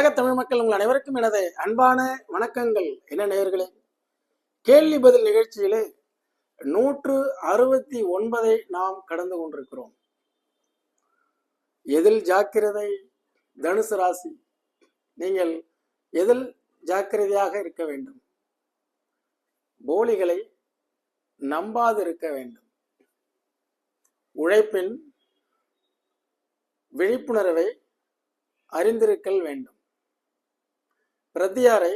உலக தமிழ் மக்கள் உங்கள் அனைவருக்கும் எனது அன்பான வணக்கங்கள். என்ன நேயர்களே? கேள்வி பதில் நிகழ்ச்சியிலே நூற்று அறுபத்தி ஒன்பதை நாம் கடந்து கொண்டிருக்கிறோம். எதில் ஜாக்கிரதை? தனுசு ராசி. நீங்கள் எதில் ஜாக்கிரதையாக இருக்க வேண்டும்? போலிகளை நம்பாதிருக்க வேண்டும். உழைப்பின் விழிப்புணர்வை அறிந்திருக்கல் வேண்டும். பிரத்தியாரை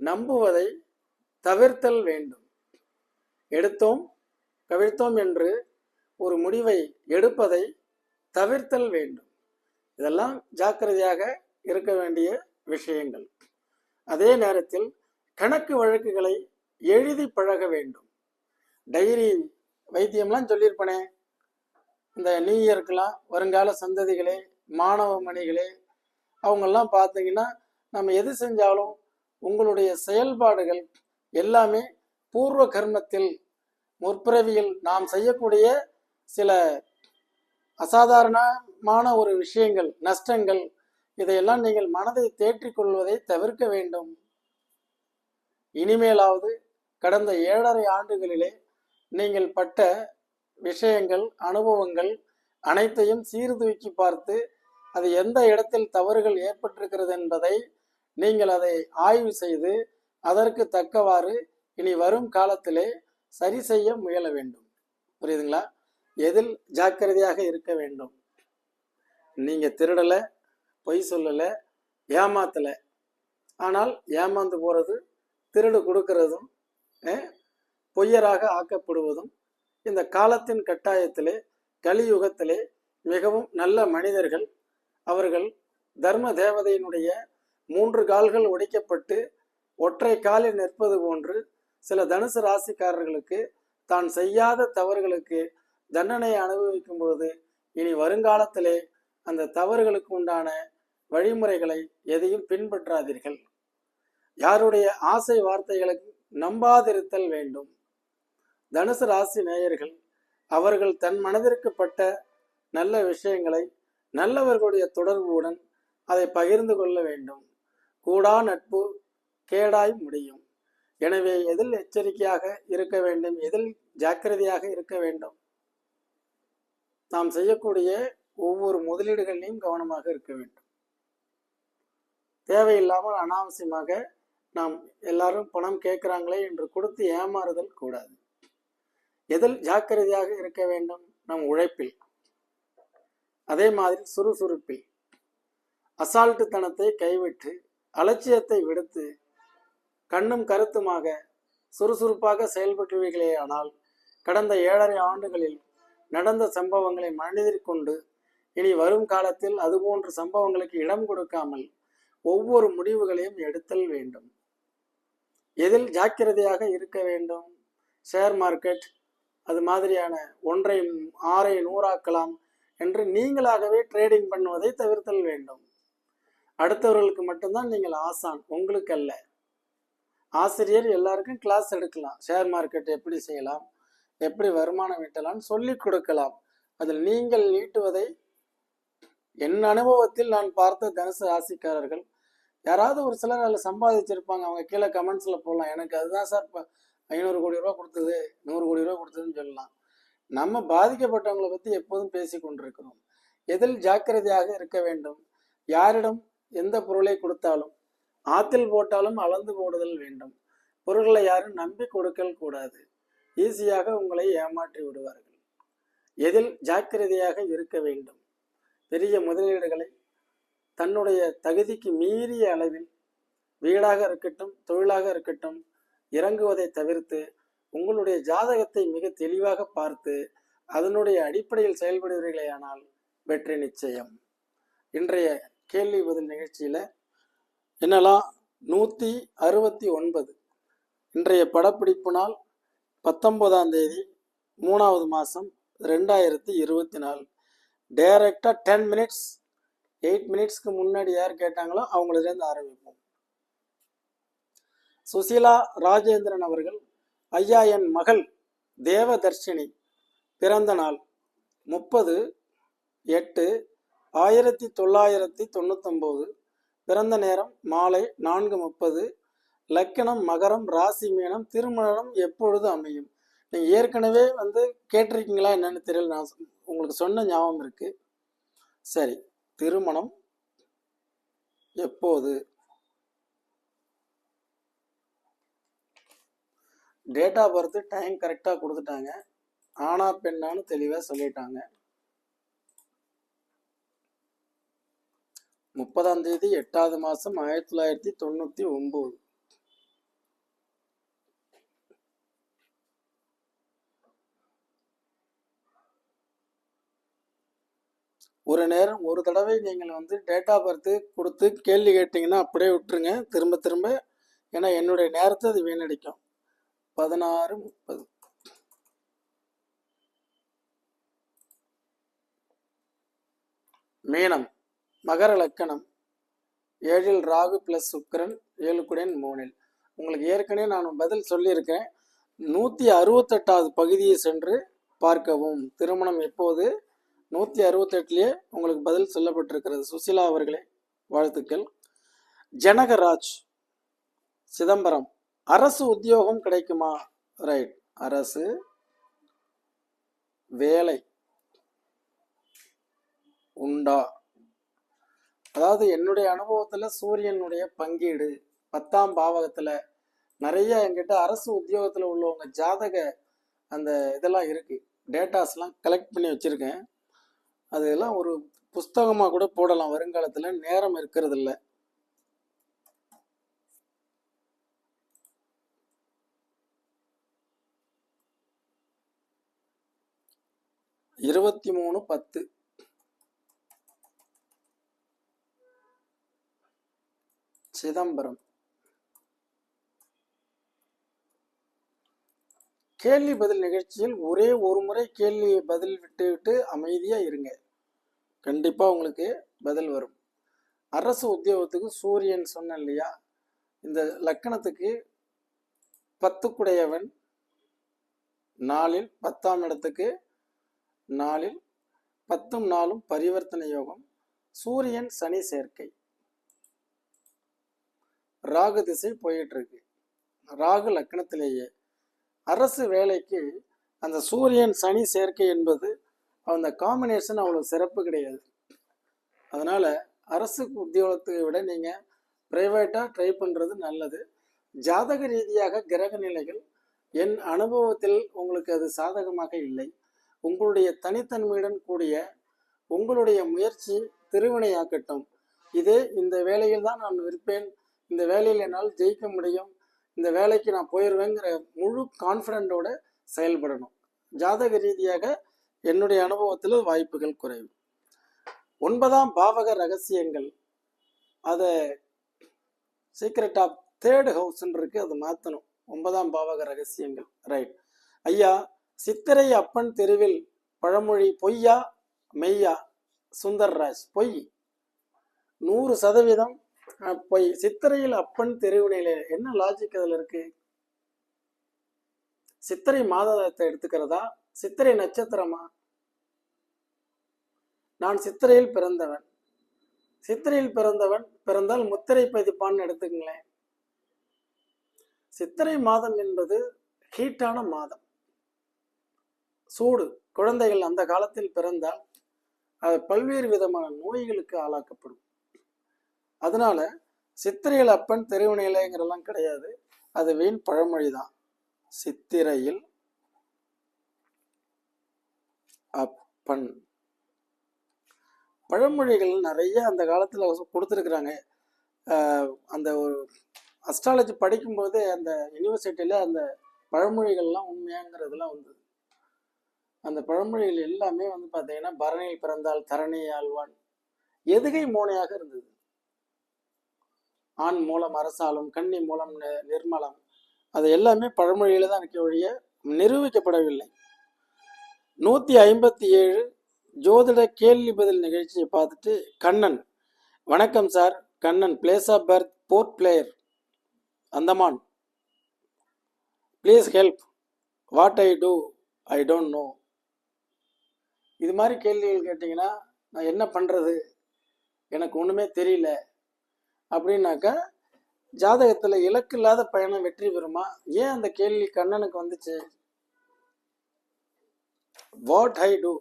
நம்புவதை தவிர்த்தல் வேண்டும். எடுத்தோம் கவிழ்த்தோம் என்று ஒரு முடிவை எடுப்பதை தவிர்த்தல் வேண்டும். இதெல்லாம் ஜாக்கிரதையாக இருக்க வேண்டிய விஷயங்கள். அதே நேரத்தில் கணக்கு வழக்குகளை எழுதி பழக வேண்டும். டைரி வைத்தியம்லாம் சொல்லியிருப்பனே இந்த நியூ இயர்க்கெல்லாம் வருங்கால சந்ததிகளே மாணவ மணிகளே அவங்கெல்லாம் பார்த்தீங்கன்னா நம்ம எது செஞ்சாலும் உங்களுடைய செயல்பாடுகள் எல்லாமே பூர்வ கர்மத்தில் முற்பிறவியில் நாம் செய்யக்கூடிய சில அசாதாரணமான ஒரு விஷயங்கள் நஷ்டங்கள். இதையெல்லாம் நீங்கள் மனதை தேற்றிக் கொள்வதை தவிர்க்க வேண்டும். இனிமேலாவது கடந்த ஏழரை ஆண்டுகளிலே நீங்கள் பட்ட விஷயங்கள் அனுபவங்கள் அனைத்தையும் சீர்தூக்கி பார்த்து அது எந்த இடத்தில் தவறுகள் ஏற்பட்டிருக்கிறது என்பதை நீங்கள் அதை ஆய்வு செய்து அதற்கு தக்கவாறு இனி வரும் காலத்திலே சரி செய்ய முயல வேண்டும். புரியுதுங்களா? எதில் ஜாக்கிரதையாக இருக்க வேண்டும். நீங்க திருடல பொய் சொல்லல ஏமாத்தல. ஆனால் ஏமாந்து போறது திருடு கொடுக்கறதும் பொய்யராக ஆக்கப்படுவதும் இந்த காலத்தின் கட்டாயத்திலே கலியுகத்திலே மிகவும் நல்ல மனிதர்கள் அவர்கள் தர்ம தேவதையினுடைய மூன்று கால்கள் உடைக்கப்பட்டு ஒற்றை காலில் நிற்பது போன்று சில தனுசு ராசிக்காரர்களுக்கு தான் செய்யாத தவறுகளுக்கு தண்டனை அனுபவிக்கும் பொழுது இனி வருங்காலத்திலே அந்த தவறுகளுக்கு உண்டான வழிமுறைகளை எதையும் பின்பற்றாதீர்கள். யாருடைய ஆசை வார்த்தைகளுக்கு நம்பாதிருத்தல் வேண்டும். தனுசு ராசி நேயர்கள் அவர்கள் தன் மனதிற்கு பட்ட நல்ல விஷயங்களை நல்லவர்களுடைய தொடர்புடன் அதை பகிர்ந்து கொள்ள வேண்டும். கூடா நட்பு கேடாய் முடியும். எனவே எதில் எச்சரிக்கையாக இருக்க வேண்டும்? எதில் ஜாக்கிரதையாக இருக்க வேண்டும்? நாம் செய்யக்கூடிய ஒவ்வொரு முதலீடுகளிலும் கவனமாக இருக்க வேண்டும். தேவையில்லாமல் அனாவசியமாக நாம் எல்லாரும் பணம் கேட்குறாங்களே என்று கொடுத்து ஏமாறுதல் கூடாது. எதில் ஜாக்கிரதையாக இருக்க வேண்டும்? நம் உழைப்பில். அதே மாதிரி சுறுசுறுப்பில். அசால்ட்டுத்தனத்தை கைவிட்டு அலட்சியத்தை விடுத்து கண்ணும் கருத்துமாக சுறுசுறுப்பாக செயல்பட்டுவீர்களே ஆனால் கடந்த ஏழரை ஆண்டுகளில் நடந்த சம்பவங்களை மனதிற்கொண்டு இனி வரும் காலத்தில் அதுபோன்ற சம்பவங்களுக்கு இடம் கொடுக்காமல் ஒவ்வொரு முடிவுகளையும் எடுத்தல் வேண்டும். எதில் ஜாக்கிரதையாக இருக்க வேண்டும்? ஷேர் மார்க்கெட் அது மாதிரியான ஒன்றை ஆறை நூறாக்கலாம் என்று நீங்களாகவே ட்ரேடிங் பண்ணுவதை தவிர்த்தல் வேண்டும். அடுத்தவர்களுக்கு மட்டும்தான் நீங்கள் ஆசான் உங்களுக்கு அல்ல ஆசிரியர் எல்லாருக்கும் கிளாஸ் எடுக்கலாம். ஷேர் மார்க்கெட் எப்படி செய்யலாம் எப்படி வருமானம் ஈட்டலாம்னு சொல்லி கொடுக்கலாம். அதில் நீங்கள் ஈட்டுவதை என் அனுபவத்தில் நான் பார்த்த தனுசு ராசிக்காரர்கள் யாராவது ஒரு சிலர் அதில் சம்பாதிச்சிருப்பாங்க. அவங்க கீழே கமெண்ட்ஸில் போடலாம். எனக்கு அதுதான் சார் இப்போ ஐநூறு கோடி ரூபா கொடுத்தது நூறு கோடி ரூபா கொடுத்ததுன்னு சொல்லலாம். நம்ம பாதிக்கப்பட்டவங்களை பற்றி எப்போதும் பேசி கொண்டிருக்கிறோம். எதில் ஜாக்கிரதையாக இருக்க வேண்டும்? யாரிடம் எந்த பொருளை கொடுத்தாலும் ஆத்தில் போட்டாலும் அளந்து போடுதல் வேண்டும். பொருள்களை யாரும் நம்பி கொடுக்கல் கூடாது. ஈஸியாக உங்களை ஏமாற்றி விடுவார்கள். எதில் ஜாக்கிரதையாக இருக்க வேண்டும். பெரிய முதலீடுகளை தன்னுடைய தகுதிக்கு மீறிய அளவில் வீடாக இருக்கட்டும் தொழிலாக இருக்கட்டும் இறங்குவதை தவிர்த்து உங்களுடைய ஜாதகத்தை மிக தெளிவாக பார்த்து அதனுடைய அடிப்படையில் செயல்படுவீர்களேயானால் வெற்றி நிச்சயம். இன்றைய கேள்வி பதில் நிகழ்ச்சியில் என்னெல்லாம் நூற்றி அறுபத்தி ஒன்பது. இன்றைய படப்பிடிப்பு நாள் பத்தொன்பதாம் தேதி மூணாவது மாதம் ரெண்டாயிரத்தி இருபத்தி நாலு. டைரெக்டாக டென் மினிட்ஸ் எயிட் மினிட்ஸ்க்கு முன்னாடி யார் கேட்டாங்களோ அவங்களிலேருந்து ஆரம்பிப்போம். சுசீலா ராஜேந்திரன் அவர்கள் ஐயா என் மகள் தேவதர்ஷினி பிறந்த நாள் முப்பது எட்டு ஆயிரத்தி தொள்ளாயிரத்தி தொண்ணூத்தொம்போது பிறந்த நேரம் மாலை நான்கு முப்பது. லக்கணம் மகரம் ராசி மீனம் திருமணம் எப்பொழுது அமையும்? நீங்கள் ஏற்கனவே வந்து கேட்டிருக்கீங்களா என்னன்னு தெரியல. நான் உங்களுக்கு சொன்ன ஞாபகம் இருக்கு. சரி திருமணம் எப்போது? டேட் ஆஃப் பர்த் டைம் கரெக்டாக கொடுத்துட்டாங்க. ஆனா பெண்ணான்னு தெளிவாக சொல்லிட்டாங்க. முப்பதாம் தேதி எட்டாவது மாதம் ஆயிரத்தி தொள்ளாயிரத்தி தொண்ணூற்றி ஒம்பது ஒரு நேரம் ஒரு தடவை நீங்கள் வந்து டேட் ஆஃப் பர்த் கொடுத்து கேள்வி கேட்டிங்கன்னா அப்படியே விட்டுருங்க. திரும்ப திரும்ப. ஏன்னா என்னுடைய நேரத்தை அது வீணடிக்கும். பதினாறு முப்பது. மீனம். மகர லக்கணம். ஏழில் ராகு பிளஸ் சுக்கரன் ஏழு குடன் மூணில் உங்களுக்கு ஏற்கனவே நான் பதில் சொல்லியிருக்கேன் நூற்றி அறுபத்தெட்டாவது பகுதியை சென்று பார்க்கவும். திருமணம் எப்போது? நூற்றி அறுபத்தெட்டுலேயே உங்களுக்கு பதில் சொல்லப்பட்டிருக்கிறது. சுசிலா அவர்களே வாழ்த்துக்கள். ஜனகராஜ் சிதம்பரம் அரசு உத்தியோகம் கிடைக்குமா? ரைட் அரசு வேலை உண்டா? அதாவது என்னுடைய அனுபவத்துல சூரியனுடைய பங்கீடு பத்தாம் பாவகத்துல நிறைய என்கிட்ட அரசு உத்தியோகத்துல உள்ளவங்க ஜாதக அந்த இதெல்லாம் இருக்கு. டேட்டாஸ்லாம் கலெக்ட் பண்ணி வச்சிருக்கேன். அதெல்லாம் ஒரு புஸ்தகமா கூட போடலாம். வருங்காலத்துல நேரம் இருக்கிறது இல்லை இருபத்தி மூணு பத்து. சிதம்பரம். கேள்வி பதில் நிகழ்ச்சியில் ஒரே ஒரு முறை கேள்வி பதில் விட்டுவிட்டு அமைதியாக இருங்க. கண்டிப்பாக உங்களுக்கு பதில் வரும். அரசு உத்தியோகத்துக்கு சூரியன் சொன்னேன் இல்லையா? இந்த லக்கணத்துக்கு பத்துக்குடையவன் நாளில் பத்தாம் இடத்துக்கு நாளில் பத்தும் நாளும் பரிவர்த்தனை யோகம் சூரியன் சனி சேர்க்கை. ராகு திசை போயிட்டு இருக்கு ராகு லக்கணத்திலேயே அரசு வேலைக்கு அந்த சூரியன் சனி சேர்க்கை என்பது அந்த காம்பினேஷன் அவ்வளோ சிறப்பு கிடையாது. அதனால அரசு உத்தியோகத்தை விட நீங்க பிரைவேட்டா ட்ரை பண்றது நல்லது. ஜாதக ரீதியாக கிரக நிலைகள் என் அனுபவத்தில் உங்களுக்கு அது சாதகமாக இல்லை. உங்களுடைய தனித்தன்மையுடன் கூடிய உங்களுடைய முயற்சி திருவினையாக்கட்டும். இது இந்த வேலையில் தான் நான் இருப்பேன். இந்த வேலையில் என்னால் ஜெயிக்க முடியும் இந்த வேலைக்கு நான் போயிடுவேங்கிற முழு கான்ஃபிடென்ட்டோட செயல்படணும். ஜாதக ரீதியாக என்னுடைய அனுபவத்தில் வாய்ப்புகள் குறைவு. ஒன்பதாம் பாவக ரகசியங்கள். அதை சீக்ரெட் ஆஃப் தேர்டு ஹவுஸ்ன்னு இருக்கு அதை மாற்றணும் ஒன்பதாம் பாவக ரகசியங்கள். ரைட் ஐயா சித்திரை அப்பன் தெருவில் பழமொழி பொய்யா மெய்யா? சுந்தர்ராஜ் பொய். நூறு சதவீதம் பொய் சித்திரையில் அப்பன் தெருவினையில என்ன லாஜிக் அதில் இருக்கு? சித்திரை மாதத்தை எடுத்துக்கிறதா? சித்திரை நட்சத்திரமா? நான் சித்திரையில் பிறந்தவன். சித்திரையில் பிறந்தவன் பிறந்தால் முத்திரை பதிப்பான்னு எடுத்துக்கங்களேன். சித்திரை மாதம் என்பது ஹீட்டான மாதம். சூடு. குழந்தைகள் அந்த காலத்தில் பிறந்தால் அது பல்வேறு விதமான நோய்களுக்கு ஆளாக்கப்படும். அதனால சித்திரையில் அப்பன் தெருவினையிலங்கிறலாம் கிடையாது. அது வீண் பழமொழி தான் சித்திரையில் அப்பன். பழமொழிகள் நிறைய அந்த காலத்தில் கொடுத்துருக்குறாங்க. அந்த ஒரு அஸ்ட்ராலஜி படிக்கும்போது அந்த யூனிவர்சிட்டியில் அந்த பழமொழிகள்லாம் உண்மையாங்கிறதுலாம் வந்தது. அந்த பழமொழிகள் எல்லாமே வந்து பார்த்தீங்கன்னா பரணியில் பிறந்தால் தரணி ஆழ்வான் எதுகை மோனையாக இருந்தது. ஆண் மூலம் அரசாலும் கன்னி மூலம் நிர்மலம். அது எல்லாமே பழமொழியில தான் இருக்க ஒழிய நிரூபிக்கப்படவில்லை. நூத்தி ஐம்பத்தி ஏழு ஜோதிட கேள்வி பதில் நிகழ்ச்சியை பார்த்துட்டு கண்ணன். வணக்கம் sir. Kannan place of birth Port Blair Andaman. Please help what I do I don't know இது மாதிரி கேள்விகள் கேட்டிங்கன்னா நான் என்ன பண்ணுறது எனக்கு ஒன்றுமே தெரியல. அப்படின்னாக்கா ஜாதகத்துல இலக்கு இல்லாத பயணம் வெற்றி பெறுமா? ஏன் அந்த கேள்வி கண்ணனுக்கு வந்துச்சு? What I do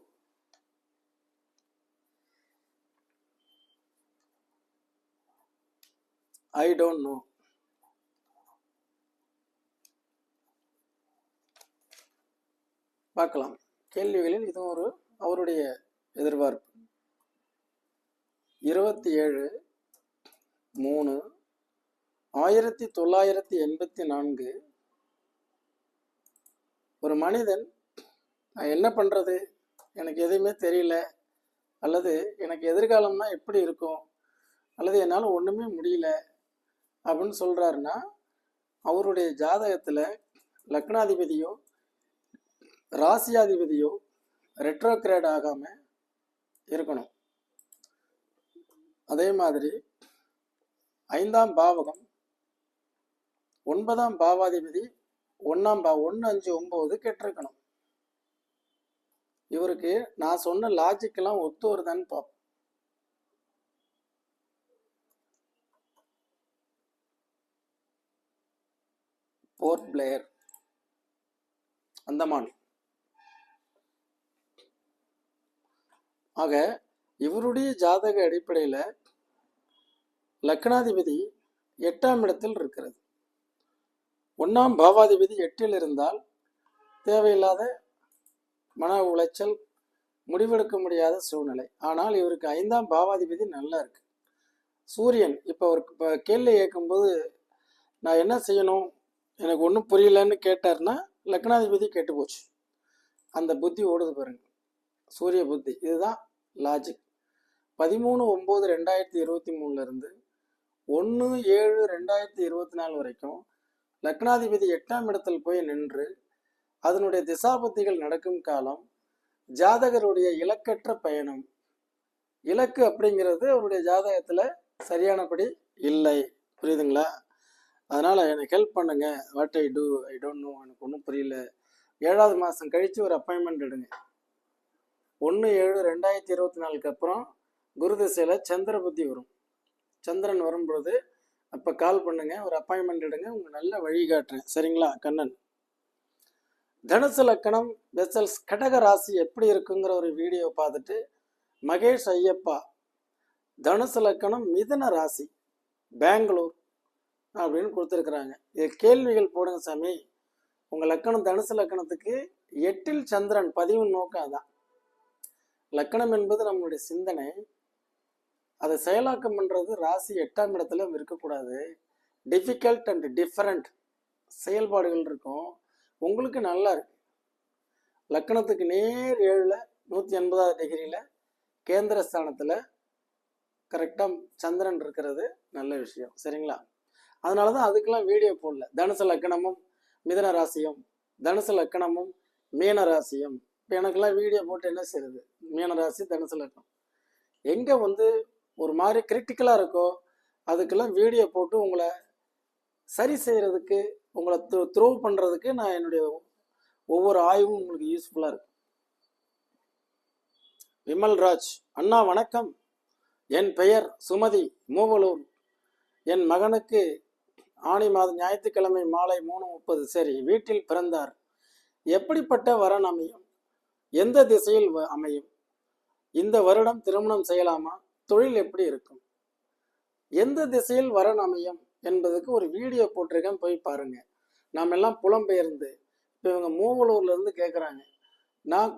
I don't know பார்க்கலாம். கேள்விகளில் இதுவும் ஒரு அவருடைய எதிர்பார்ப்பு. இருபத்தி ஏழு மூணு ஆயிரத்தி தொள்ளாயிரத்தி எண்பத்தி நான்கு. ஒரு மனிதன் நான் என்ன பண்ணுறது எனக்கு எதுவுமே தெரியல. அல்லது எனக்கு எதிர்காலம்னா எப்படி இருக்கும்? அல்லது என்னால் ஒன்றுமே முடியல. அப்படின்னு சொல்கிறாருன்னா அவருடைய ஜாதகத்தில் லக்னாதிபதியோ ராசியாதிபதியோ ரெட்ரோக்ரேட் ஆகாமல் இருக்கணும். அதே மாதிரி ஐந்தாம் பாவகம் ஒன்பதாம் பாவாதிபதி ஒன்னாம் பா ஒன்று அஞ்சு ஒம்பது கெட்டிருக்கணும். இவருக்கு நான் சொன்ன லாஜிக்கெல்லாம் ஒத்து வருதான்னு பார்ப்போம் போர்ட் பிளேயர் அந்தமான். ஆக இவருடைய ஜாதக அடிப்படையில் லக்னாதிபதி எட்டாம் இடத்தில் இருக்கிறது. ஒன்றாம் பாவாதிபதி எட்டில் இருந்தால் தேவையில்லாத மன உளைச்சல் முடிவெடுக்க முடியாத சூழ்நிலை. ஆனால் இவருக்கு ஐந்தாம் பாவாதிபதி நல்லா இருக்கு. சூரியன் இப்போ அவருக்கு இப்போ கேள்வி கேட்கும்போது நான் என்ன செய்யணும்? எனக்கு ஒன்றும் புரியலன்னு கேட்டார்னா லக்னாதிபதி கேட்டு போச்சு. அந்த புத்தி ஓடுது பாருங்க. சூரிய புத்தி. இதுதான் லாஜிக் பதிமூணு ஒம்பது ரெண்டாயிரத்தி இருபத்தி மூணுலேருந்து ஒன்று ஏழு ரெண்டாயிரத்தி இருபத்தி நாலு வரைக்கும் லக்னாதிபதி எட்டாம் இடத்தில் போய் நின்று அதனுடைய திசாபத்திகள் நடக்கும் காலம் ஜாதகருடைய இலக்கற்ற பயணம் இலக்கு அப்படிங்கிறது அவருடைய ஜாதகத்தில் சரியானபடி இல்லை. புரியுதுங்களா? அதனால் எனக்கு ஹெல்ப் பண்ணுங்க. What I do I don't know எனக்கு ஒன்றும் புரியல. ஏழாவது மாதம் கழித்து ஒரு அப்பாயின்மெண்ட் எடுங்க. ஒன்று ஏழு ரெண்டாயிரத்தி இருபத்தி நாலுக்கு அப்புறம் குரு திசையில் சந்திர புத்தி வரும். சந்திரன் வரும்பொழுது அப்போ கால் பண்ணுங்க ஒரு அப்பாயின்மெண்ட் எடுங்க உங்களுக்கு நல்ல வழி காட்டுறேன் சரிங்களா கண்ணன்? தனுசு லக்கணம் வெசல்ஸ் கடக ராசி எப்படி இருக்குங்கிற ஒரு வீடியோ பார்த்துட்டு மகேஷ் ஐயப்பா தனுசு லக்கணம் மிதன ராசி பெங்களூர் அப்படின்னு கொடுத்துருக்குறாங்க. இது கேள்விகள் போடுங்க சாமி. உங்கள் லக்கணம் தனுசு லக்கணத்துக்கு எட்டில் சந்திரன் பதிவு நோக்கம் அதான். லக்கணம் என்பது நம்மளுடைய சிந்தனை. அதை செயலாக்கம் பண்ணுறது ராசி எட்டாம் இடத்துல இருக்கக்கூடாது. டிஃபிகல்ட் அண்ட் டிஃப்ரெண்ட் செயல்பாடுகள் இருக்கும். உங்களுக்கு நல்லா இருக்கு. லக்கணத்துக்கு நேர் ஏழில் நூற்றி எண்பதாவது டிகிரியில் கேந்திர ஸ்தானத்தில் கரெக்டாக சந்திரன் இருக்கிறது நல்ல விஷயம். சரிங்களா? அதனால தான் அதுக்கெல்லாம் வீடியோ போடல. தனுசு லக்கணமும் மிதன ராசியும் தனுசு லக்கணமும் மீன ராசியும். இப்போ எனக்கெல்லாம் வீடியோ போட்டு என்ன செய்யுது மீன ராசி தனுசு லக்கணம். எங்கே வந்து ஒரு மாதிரி கிரிட்டிக்கலாக இருக்கோ அதுக்கெல்லாம் வீடியோ போட்டு உங்களை சரி செய்கிறதுக்கு உங்களை த்ரோ த்ரோ பண்ணுறதுக்கு நான் என்னுடைய ஒவ்வொரு ஆய்வும் உங்களுக்கு யூஸ்ஃபுல்லாக இருக்கும். விமல்ராஜ் அண்ணா வணக்கம். என் பெயர் சுமதி மூவலூர். என் மகனுக்கு ஆணி மாதம் ஞாயிற்றுக்கிழமை மாலை மூணு முப்பது. சரி வீட்டில் பிறந்தார். எப்படிப்பட்ட வரன் அமையும்? எந்த திசையில் வ- அமையும்? இந்த வருடம் திருமணம் செய்யலாமா? தொழில் எப்படி இருக்கும்? எந்த திசையில் வரன் அமையும் என்பதுக்கு ஒரு வீடியோ போட்டிருக்கேன் போய் பாருங்க. நாம் எல்லாம் புலம்பெயர்ந்து இப்போ இவங்க மூவலூர்ல இருந்து கேட்குறாங்க நான்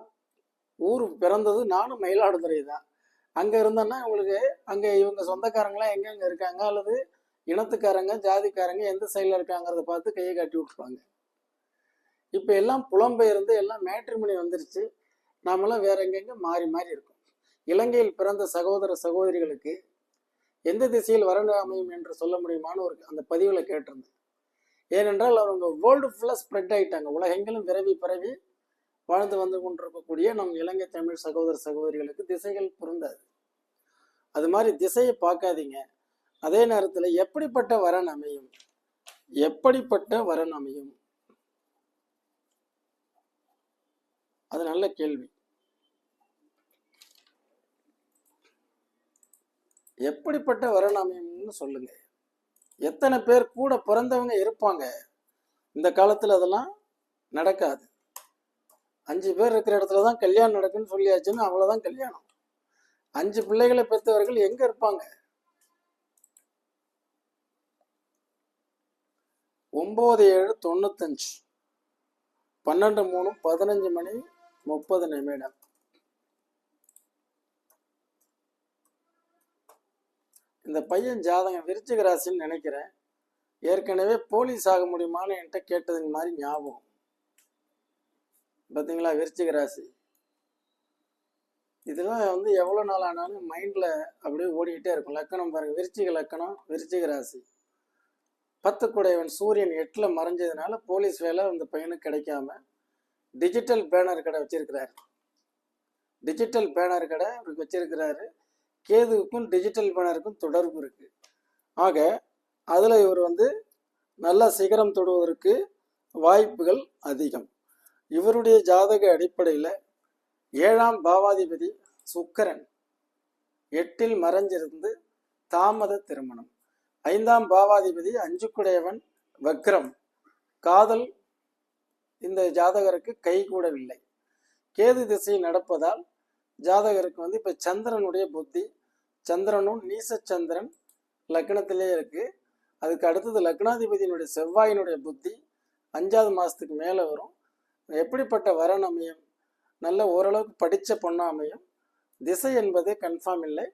ஊர் பிறந்தது நானும் மயிலாடுதுறை தான். அங்கே இருந்தேன்னா இவங்களுக்கு அங்கே இவங்க சொந்தக்காரங்களாம் எங்கெங்க இருக்காங்க? அல்லது இனத்துக்காரங்க ஜாதிக்காரங்க எந்த சைடில் இருக்காங்கிறத பார்த்து கையை காட்டி விட்ருவாங்க இப்போ எல்லாம் புலம்பெயர்ந்து எல்லாம் மேட்ரிமணி வந்துருச்சு. நாமெல்லாம் வேற எங்கெங்க மாறி மாறி இருக்கும். இலங்கையில் பிறந்த சகோதர சகோதரிகளுக்கு எந்த திசையில் வரண்டு அமையும் என்று சொல்ல முடியுமான்னு ஒரு அந்த பதிவில் கேட்டிருந்தேன். ஏனென்றால் அவங்க வேர்ல்டு ஃபுல்லாக ஸ்ப்ரெட் ஆயிட்டாங்க. உலகெங்கிலும் விரவி பரவி வாழ்ந்து வந்து கொண்டிருக்கக்கூடிய நம் இலங்கை தமிழ் சகோதர சகோதரிகளுக்கு திசைகள் பொருந்தாது. அது மாதிரி திசையை பார்க்காதீங்க. அதே நேரத்தில் எப்படிப்பட்ட வரன் அமையும்? எப்படிப்பட்ட வரன் அமையும்? அது நல்ல கேள்வி. எப்படிப்பட்ட வரணாமயம்னு சொல்லுங்கள் சொல்லுங்க. எத்தனை பேர் கூட பிறந்தவங்க இருப்பாங்க. இந்த காலத்தில் அதெல்லாம் நடக்காது. அஞ்சு பேர் இருக்கிற இடத்துல தான் கல்யாணம் நடக்குன்னு சொல்லியாச்சுன்னு அவ்வளோதான் கல்யாணம். அஞ்சு பிள்ளைகளை பெற்றவர்கள் எங்கே இருப்பாங்க? ஒம்பது ஏழு தொண்ணூத்தஞ்சு. பன்னெண்டு மூணு பதினஞ்சு மணி முப்பது நிமிடம். இந்த பையன் ஜாதகம் விருச்சிக ராசின்னு நினைக்கிறேன். ஏற்கனவே போலீஸ் ஆக முடியுமான்னு என்கிட்ட கேட்டதுங்க மாதிரி ஞாபகம். பார்த்தீங்களா விருச்சிக ராசி. இதெல்லாம் வந்து எவ்வளோ நாள் ஆனாலும் மைண்டில் அப்படியே ஓடிக்கிட்டே இருக்கும். லக்கணம் பாருங்கள் விருச்சிக லக்கணம் விருச்சிக ராசி. பத்து குடையவன் சூரியன் எட்டில் மறைஞ்சதுனால போலீஸ் வேலை அந்த பையனுக்கு கிடைக்காம டிஜிட்டல் பேனர் கடை வச்சிருக்கிறாரு. டிஜிட்டல் பேனர் கடை அவருக்கு வச்சிருக்கிறாரு. கேதுவுக்கும் டிஜிட்டல் பேனருக்கும் தொடர்பு இருக்கு. ஆக அதில் இவர் வந்து நல்ல சிகரம் தொடுவதற்கு வாய்ப்புகள் அதிகம். இவருடைய ஜாதக அடிப்படையில் ஏழாம் பாவாதிபதி சுக்கரன் எட்டில் மறைஞ்சிருந்து தாமத திருமணம். ஐந்தாம் பாவாதிபதி அஞ்சுக்குடையவன் வக்ரம். காதல் இந்த ஜாதகருக்கு கைகூடவில்லை. கேது திசை நடப்பதால் ஜாதகருக்கு வந்து இப்போ சந்திரனுடைய புத்தி சந்திரனும் நீசச்சந்திரன் லக்னத்திலே இருக்கு. அதுக்கு அடுத்தது லக்னாதிபதியினுடைய செவ்வாயினுடைய புத்தி அஞ்சாவது மாதத்துக்கு மேலே வரும். எப்படிப்பட்ட வரன் அமையும்? நல்ல ஓரளவுக்கு படித்த பொண்ணாக அமையும். திசை என்பது கன்ஃபார்ம் இல்லை.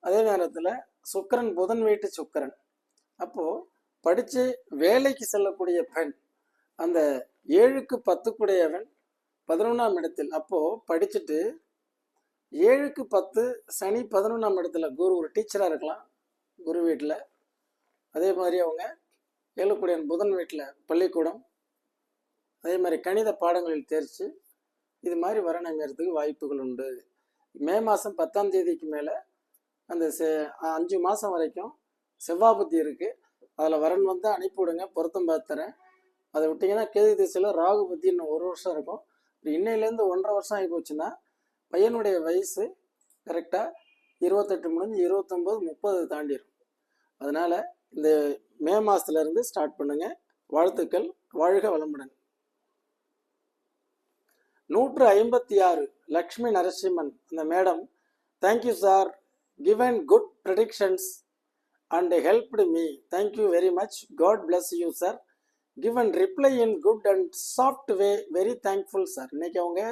அதே நேரத்தில் சுக்கிரன் புதன் வீட்டு சுக்கிரன். அப்போது படித்து வேலைக்கு செல்லக்கூடிய பெண் அந்த ஏழுக்கு பத்துக்குடையவன் பதினொன்றாம் இடத்தில் அப்போது படிச்சுட்டு ஏழுக்கு பத்து சனி பதினொன்றாம் இடத்துல குரு ஒரு டீச்சராக இருக்கலாம் குரு வீட்டில் அதே மாதிரி அவங்க ஏழுக்குடியன் புதன் வீட்டில் பள்ளிக்கூடம். அதே மாதிரி கணித பாடங்களில் தேர்ச்சி. இது மாதிரி வரன் அமையறதுக்கு வாய்ப்புகள் உண்டு. மே மாதம் பத்தாம் தேதிக்கு மேலே அந்த செ அஞ்சு மாதம் வரைக்கும் செவ்வாய் புத்தி இருக்குது அதில் வரன் வந்து அனுப்பி விடுங்க பொருத்தம் பார்த்துறேன் அதை விட்டிங்கன்னா கேது திசையில் ராகு புத்தி இன்னும் ஒரு வருஷம் இருக்கும். இன்னையிலேருந்து ஒன்றரை வருஷம் ஆகி போச்சுன்னா பையனுடைய வயசு கரெக்டாக இருபத்தெட்டு முடிஞ்சு இருபத்தொம்போது முப்பது தாண்டிடும் அதனால் இந்த மே மாதத்துலேருந்து ஸ்டார்ட் பண்ணுங்கள் வாழ்த்துக்கள். வாழ்க வளமுடன். நூற்று ஐம்பத்தி ஆறு லக்ஷ்மி நரசிம்மன் அந்த madam thank you sir given good predictions and helped me thank you very much god bless you sir given reply in good and soft way very thankful sir இன்னைக்கு அவங்க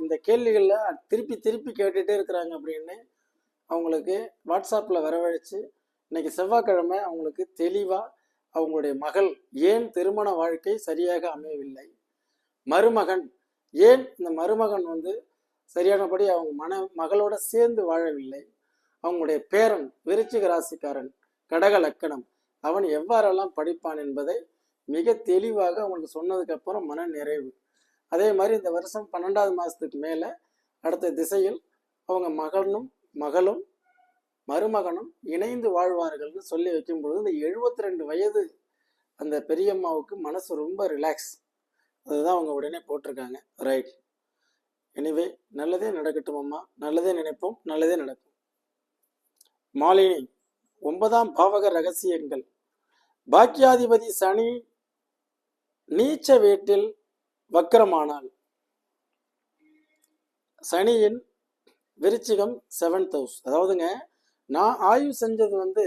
இந்த கேள்விகளில் திருப்பி திருப்பி கேட்டுகிட்டே இருக்கிறாங்க அப்படின்னு அவங்களுக்கு வாட்ஸ்அப்பில் வரவழைச்சு இன்னைக்கு செவ்வாய்க்கிழமை அவங்களுக்கு தெளிவாக அவங்களுடைய மகள் ஏன் திருமண வாழ்க்கை சரியாக அமையவில்லை? மருமகன் ஏன் இந்த மருமகன் வந்து சரியானபடி அவங்க மன மகளோட சேர்ந்து வாழவில்லை? அவங்களுடைய பேரன் விருச்சிக ராசிக்காரன் கடக லக்கணம் அவன் எவ்வாறெல்லாம் படிப்பான் என்பதை மிக தெளிவாக அவங்களுக்கு சொன்னதுக்கு அப்புறம் மன நிறைவு. அதே மாதிரி இந்த வருஷம் பன்னெண்டாவது மாதத்துக்கு மேலே அடுத்த திசையில் அவங்க மகனும் மகளும் மருமகனும் இணைந்து வாழ்வார்கள்னு சொல்லி வைக்கும் பொழுது இந்த எழுபத்தி ரெண்டு வயது அந்த பெரியம்மாவுக்கு மனசு ரொம்ப ரிலாக்ஸ் அதுதான் அவங்க உடனே போட்டிருக்காங்க. ரைட் எனிவே நல்லதே நடக்கட்டும் அம்மா. நல்லதே நினைப்போம். நல்லதே நடக்கும். மாலினி ஒன்பதாம் பாவக ரகசியங்கள். பாக்கியாதிபதி சனி நீச்ச வீட்டில் வக்கரமானால். சனியின் விருச்சிகம் செவன்த் ஹவுஸ் அதாவதுங்க நான் ஆய்வு செஞ்சது வந்து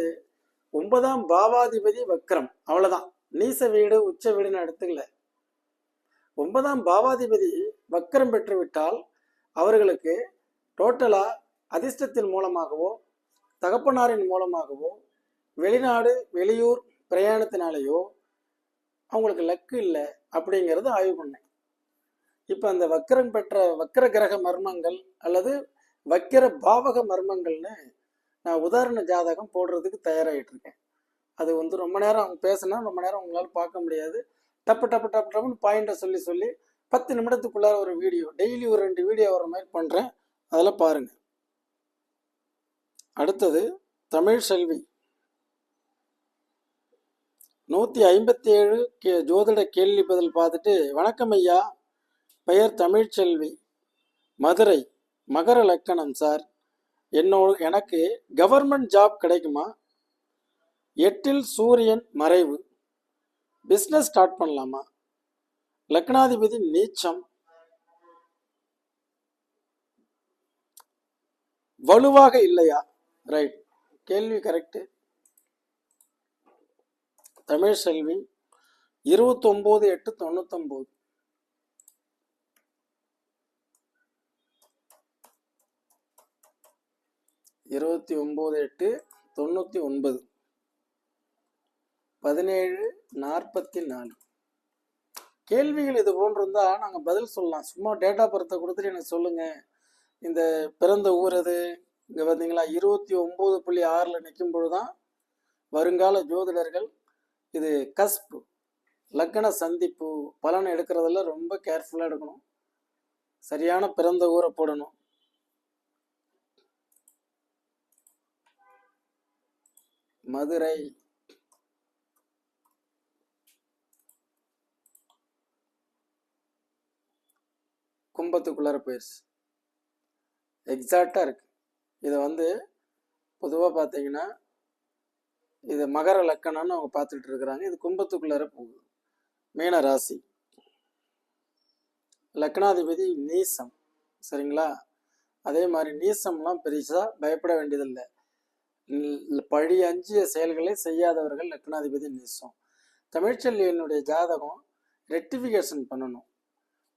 ஒன்பதாம் பாவாதிபதி வக்கரம். அவ்வளவுதான். நீச வீடு உச்ச வீடுன்னு எடுத்துக்கல. ஒன்பதாம் பாவாதிபதி வக்கரம் பெற்றுவிட்டால் அவர்களுக்கு டோட்டலா அதிர்ஷ்டத்தின் மூலமாகவோ தகப்பனாரின் மூலமாகவோ வெளிநாடு வெளியூர் பிரயாணத்தினாலேயோ அவங்களுக்கு லக்கு இல்லை அப்படிங்கிறத ஆய்வு பண்ணேன். இப்போ அந்த வக்கரம் பெற்ற வக்கர கிரக மர்மங்கள் அல்லது வக்கிர பாவக மர்மங்கள்னு நான் உதாரண ஜாதகம் போடுறதுக்கு தயாராகிட்டு இருக்கேன் அது வந்து ரொம்ப நேரம் அவங்க பேசினா ரொம்ப நேரம் உங்களால் பார்க்க முடியாது. டப்பு டப்பு டப்பு டப்புன்னு பாயிண்ட்டை சொல்லி சொல்லி பத்து நிமிடத்துக்குள்ளார ஒரு வீடியோ டெய்லி ஒரு ரெண்டு வீடியோ வர மாதிரி பண்ணுறேன் அதில் பாருங்க. அடுத்தது தமிழ் செல்வி. நூற்றி ஐம்பத்தி ஏழு கே ஜோதிட கேள்வி பதில் பார்த்துட்டு வணக்கம் ஐயா. பெயர் தமிழ்ச்செல்வி. மதுரை மகர லக்கணம் சார். என்னோட எனக்கு கவர்மெண்ட் ஜாப் கிடைக்குமா? எட்டில் சூரியன் மறைவு. பிஸ்னஸ் ஸ்டார்ட் பண்ணலாமா? லக்னாதிபதி நீச்சம். வலுவாக இல்லையா? ரைட் கேள்வி கரெக்டு தமிழ் செல்வி இருபத்தொம்போது எட்டு தொண்ணூத்தொம்போது. இருபத்தி ஒம்பது எட்டு தொண்ணூற்றி ஒன்பது. பதினேழு நாற்பத்தி நாலு. கேள்விகள் இது போன்று இருந்தால் நாங்கள் பதில் சொல்லலாம். சும்மா டேட்டா பர்த்தை கொடுத்துட்டு எனக்கு சொல்லுங்கள் இந்த பிறந்த ஊர் அது இங்கே பார்த்தீங்களா இருபத்தி ஒம்பது புள்ளி ஆறில் நிற்கும் பொழுது தான் வருங்கால ஜோதிடர்கள் இது கஸ்பு லக்கண சந்திப்பு பலன் எடுக்கிறதுல ரொம்ப கேர்ஃபுல்லாக எடுக்கணும். சரியான பிறந்த ஊரை போடணும். மதுரை. கும்பத்துக்குள்ளார போயிடுச்சு எக்ஸாக்டாக இருக்குது இதை வந்து பொதுவாக பார்த்தீங்கன்னா இது மகர லக்கணம்னு அவங்க பார்த்துட்டு இருக்கிறாங்க. இது கும்பத்துக்குள்ளார போகுது. மீன ராசி. லக்னாதிபதி நீசம். சரிங்களா? அதே மாதிரி நீசம்லாம் பெருசாக பயப்பட வேண்டியதில்லை. பழி அஞ்சிய செயல்களை செய்யாதவர்கள் லக்னாதிபதி நிசம். தமிழ்ச்செல்வியனுடைய ஜாதகம் ரெக்டிஃபிகேஷன் பண்ணணும்.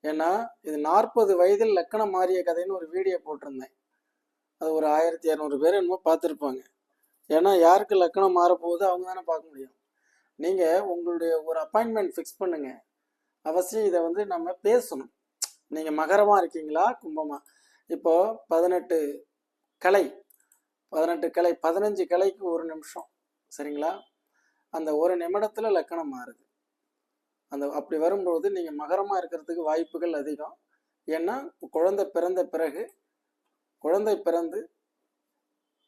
ஏன்னா இது நாற்பது வயதில் லக்கணம் மாறிய கதைன்னு ஒரு வீடியோ போட்டிருந்தேன். அது ஒரு ஆயிரத்தி இரநூறு பேர் என்னமோ பார்த்துருப்பாங்க. ஏன்னா யாருக்கு லக்கணம் மாறப்போகுது அவங்க தானே பார்க்க முடியும். நீங்கள் உங்களுடைய ஒரு அப்பாயின்மெண்ட் ஃபிக்ஸ் பண்ணுங்க. அவசியம் இதை வந்து நம்ம பேசணும். நீங்கள் மகரமாக இருக்கீங்களா கும்பமாக இப்போ பதினெட்டு கலை. பதினெட்டு கிளை பதினஞ்சு கிளைக்கு ஒரு நிமிஷம். சரிங்களா? அந்த ஒரு நிமிடத்தில் லக்கணம் மாறுது. அந்த அப்படி வரும்போது நீங்கள் மகரமாக இருக்கிறதுக்கு வாய்ப்புகள் அதிகம். ஏன்னா குழந்தை பிறந்த பிறகு குழந்தை பிறந்து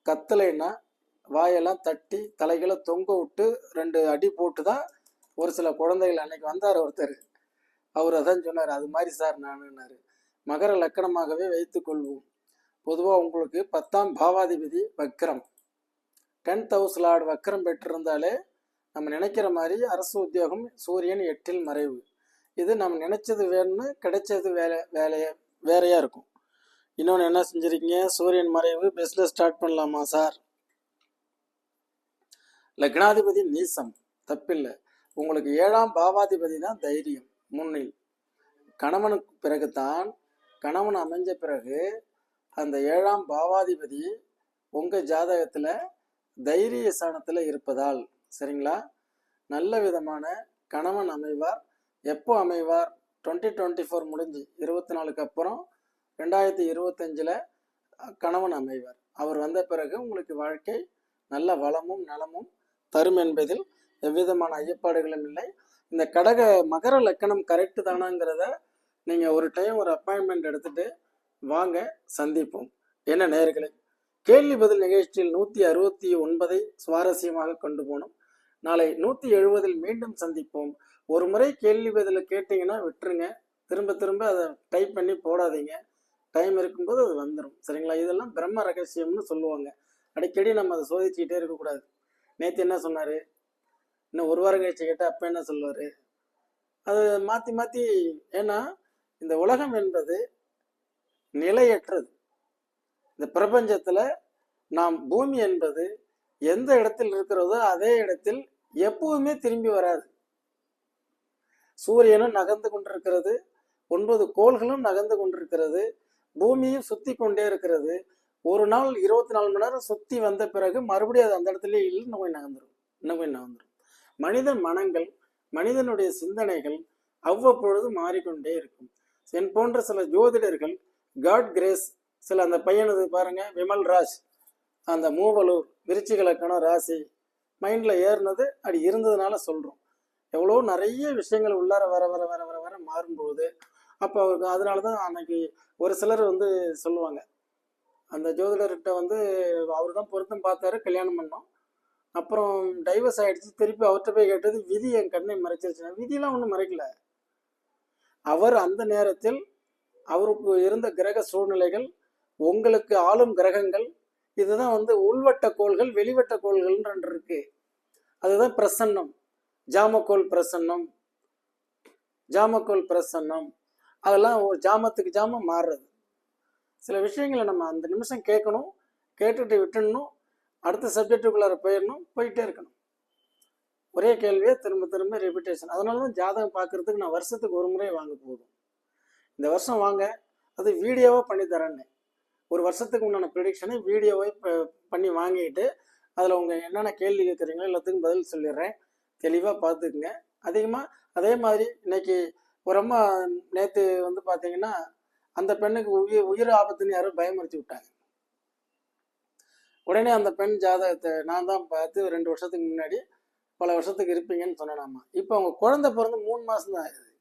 கத்தலைன்னா வாயெல்லாம் தட்டி தலைகளை தொங்க விட்டு ரெண்டு அடி போட்டு தான் ஒரு சில குழந்தைகள் அன்னைக்கு வந்தார் ஒருத்தர். அவர் அதான் சொன்னார் அது மாதிரி சார் நானுன்னாரு. மகர லக்கணமாகவே வைத்துக்கொள்வோம் பொதுவாக உங்களுக்கு பத்தாம் பாவாதிபதி வக்ரம். டென்த் ஹவுஸ் லார்டு வக்ரம் பெற்றிருந்தாலே நம்ம நினைக்கிற மாதிரி அரசு உத்தியோகம் சூரியன் எட்டில் மறைவு. இது நம்ம நினைச்சது வேணும்னு கிடைச்சது வேலை வேலைய வேறையாக இருக்கும். இன்னொன்று என்ன செஞ்சுருக்கீங்க? சூரியன் மறைவு பிஸ்னஸ் ஸ்டார்ட் பண்ணலாமா சார்? லக்னாதிபதி நீசம் தப்பில்லை. உங்களுக்கு ஏழாம் பாவாதிபதி தான் தைரியம் முன்னில். கணவனுக்கு பிறகுதான் கணவன் அமைஞ்ச பிறகு அந்த ஏழாம் பாவாதிபதி உங்கள் ஜாதகத்தில் தைரிய சாணத்தில் இருப்பதால் சரிங்களா? நல்ல விதமான கணவன் அமைவார். எப்போ அமைவார்? டுவெண்ட்டி டுவெண்ட்டி ஃபோர் முடிஞ்சு இருபத்தி நாலுக்கு அப்புறம் ரெண்டாயிரத்தி இருபத்தஞ்சில் கணவன் அமைவார். அவர் வந்த பிறகு உங்களுக்கு வாழ்க்கை நல்ல வளமும் நலமும் தரும் என்பதில் எவ்விதமான ஐயப்பாடுகளும் இல்லை. இந்த கடக மகர லக்கணம் கரெக்டு தானாங்கிறத நீங்கள் ஒரு டைம் ஒரு அப்பாயின்மெண்ட் எடுத்துகிட்டு வாங்க சந்திப்போம். என்ன நேயர்களே கேள்வி பதில் நிகழ்ச்சியில் நூற்றி அறுபத்தி ஒன்பதை சுவாரஸ்யமாக கொண்டு போனோம். நாளை நூற்றி எழுபதில் மீண்டும் சந்திப்போம். ஒரு முறை கேள்வி பதில் கேட்டிங்கன்னா விட்டுருங்க. திரும்ப திரும்ப அதை டைப் பண்ணி போடாதீங்க. டைம் இருக்கும்போது அது வந்துடும் சரிங்களா? இதெல்லாம் பிரம்ம ரகசியம்னு சொல்லுவாங்க. அடிக்கடி நம்ம அதை சோதிச்சுக்கிட்டே இருக்கக்கூடாது. நேற்று என்ன சொன்னார்? இன்னும் ஒரு வாரம் கழிச்சு கேட்டால் அப்போ என்ன சொல்லுவார்? அது மாற்றி மாற்றி ஏன்னா இந்த உலகம் என்பது நிலையற்றது. இந்த பிரபஞ்சத்தில் நாம் பூமி என்பது எந்த இடத்தில் இருக்கிறதோ அதே இடத்தில் எப்பவுமே திரும்பி வராது. சூரியனும் நகர்ந்து கொண்டிருக்கிறது ஒன்பது கோள்களும் நகர்ந்து கொண்டிருக்கிறது பூமியும் சுத்தி கொண்டே இருக்கிறது. ஒரு நாள் இருபத்தி நாலு மணி நேரம் சுத்தி வந்த பிறகு மறுபடியும் அது அந்த இடத்துல இல்லை இன்னும் போய் நகர்ந்துடும் இன்னும் போய் நகர்ந்துடும் மனித மனங்கள் மனிதனுடைய சிந்தனைகள் அவ்வப்பொழுது மாறிக்கொண்டே இருக்கும். என் போன்ற சில ஜோதிடர்கள் காட் கிரேஸ் சில அந்த பையனது பாருங்க விமல் ராஜ். அந்த மூவலூர் விருச்சிக லக்கணம் ராசி மைண்டில் ஏறினது அப்படி இருந்ததுனால சொல்கிறோம் எவ்வளோ நிறைய விஷயங்கள் உள்ளார வர வர வர வர வர மாறும்போது அப்போ அவருக்கு அதனால தான் அன்னைக்கு ஒரு சிலர் வந்து சொல்லுவாங்க. அந்த ஜோதிடர்கிட்ட வந்து அவர் தான் பொருத்தம் பார்த்தாரு கல்யாணம் பண்ணோம். அப்புறம் டைவர்ஸ் ஆகிடுச்சு திருப்பி அவர்கிட்ட போய் கேட்டது விதி என் கண்ணை மறைச்சிருச்சுன்னா விதியெலாம் ஒன்றும் மறைக்கல. அவர் அந்த நேரத்தில் அவருக்கு இருந்த கிரக சூழ்நிலைகள் உங்களுக்கு ஆளும் கிரகங்கள் இதுதான் வந்து உள்வட்ட கோள்கள் வெளிவட்ட கோள்கள்னு ரெண்டு இருக்கு. அதுதான் பிரசன்னம். ஜாமக்கோள் பிரசன்னம். ஜாமக்கோல் பிரசன்னம். அதெல்லாம் ஒரு ஜாமத்துக்கு ஜாமம் மாறுறது. சில விஷயங்களை நம்ம அந்த நிமிஷம் கேட்கணும் கேட்டுட்டு விட்டுடணும் அடுத்த சப்ஜெக்டுக்குள்ளார போயிடணும் போயிட்டே இருக்கணும். ஒரே கேள்வியே திரும்ப திரும்ப ரிப்பீட்டேஷன் அதனால தான் ஜாதகம் பார்க்கறதுக்கு நான் வருஷத்துக்கு ஒரு முறை வாங்க போதும். இந்த வருஷம் வாங்க அது வீடியோவாக பண்ணி தரேன்னு. ஒரு வருஷத்துக்கு உண்டான ப்ரிடிக்ஷனை வீடியோவை பண்ணி வாங்கிட்டு அதில் உங்கள் என்னென்ன கேள்வி கேட்குறீங்களோ எல்லாத்துக்கும் பதில் சொல்லிடுறேன். தெளிவாக பார்த்துக்குங்க. அதிகமாக அதே மாதிரி இன்னைக்கு ஒரு அம்மா நேற்று வந்து பார்த்தீங்கன்னா அந்த பெண்ணுக்கு உயிர் உயிர் ஆபத்துன்னு யாரும் பயமுறுத்தி விட்டாங்க. உடனே அந்த பெண் ஜாதகத்தை நான் தான் பார்த்து ரெண்டு வருஷத்துக்கு முன்னாடி பல வருஷத்துக்கு இருப்பீங்கன்னு சொன்னேனாமா. இப்போ அவங்க குழந்தை பிறந்து மூணு மாதம் தான் ஆகுது.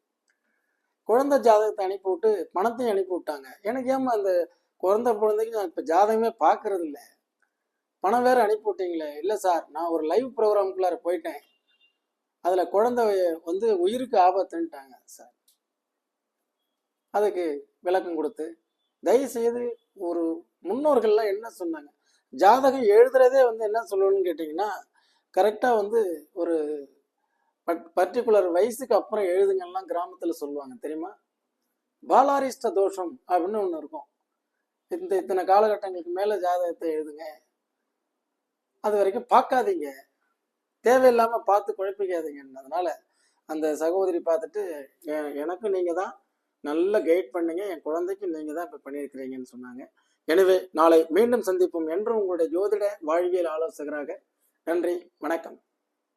குழந்தை ஜாதகத்தை அனுப்பி விட்டு பணத்தையும் அனுப்பி விட்டாங்க. எனக்கு ஏமா அந்த குழந்த குழந்தைக்கு நான் இப்போ ஜாதகமே பார்க்கறது இல்லை. பணம் வேற அனுப்பி விட்டீங்களே. இல்லை சார் நான் ஒரு லைவ் ப்ரோக்ராமுக்குள்ளார போயிட்டேன். அதில் குழந்தை வந்து உயிருக்கு ஆபத்துன்ட்டாங்க சார். அதுக்கு விளக்கம் கொடுத்து தயவு செய்து ஒரு முன்னோர்கள்லாம் என்ன சொன்னாங்க? ஜாதகம் எழுதுறதே வந்து என்ன சொல்லணும்னு கேட்டிங்கன்னா கரெக்டாக வந்து ஒரு பர்டிகுலர் வயசுக்கு அப்புறம் எழுதுங்கலாம் கிராமத்தில் சொல்லுவாங்க தெரியுமா? பாலாரிஷ்ட தோஷம் அப்படின்னு ஒன்று இருக்கும். இந்த இத்தனை காலகட்டங்களுக்கு மேலே ஜாதகத்தை எழுதுங்க. அது வரைக்கும் பார்க்காதீங்க. தேவையில்லாமல் பார்த்து குழப்பிக்காதீங்க அதனால அந்த சகோதரி பார்த்துட்டு எனக்கும் நீங்கள் தான் நல்ல கைட் பண்ணீங்க. என் குழந்தைக்கும் நீங்கள் தான் இப்போ பண்ணியிருக்கிறீங்கன்னு சொன்னாங்க. எனவே நாளை மீண்டும் சந்திப்போம் என்று உங்களுடைய ஜோதிட வாழ்வியல் ஆலோசகராக நன்றி வணக்கம்.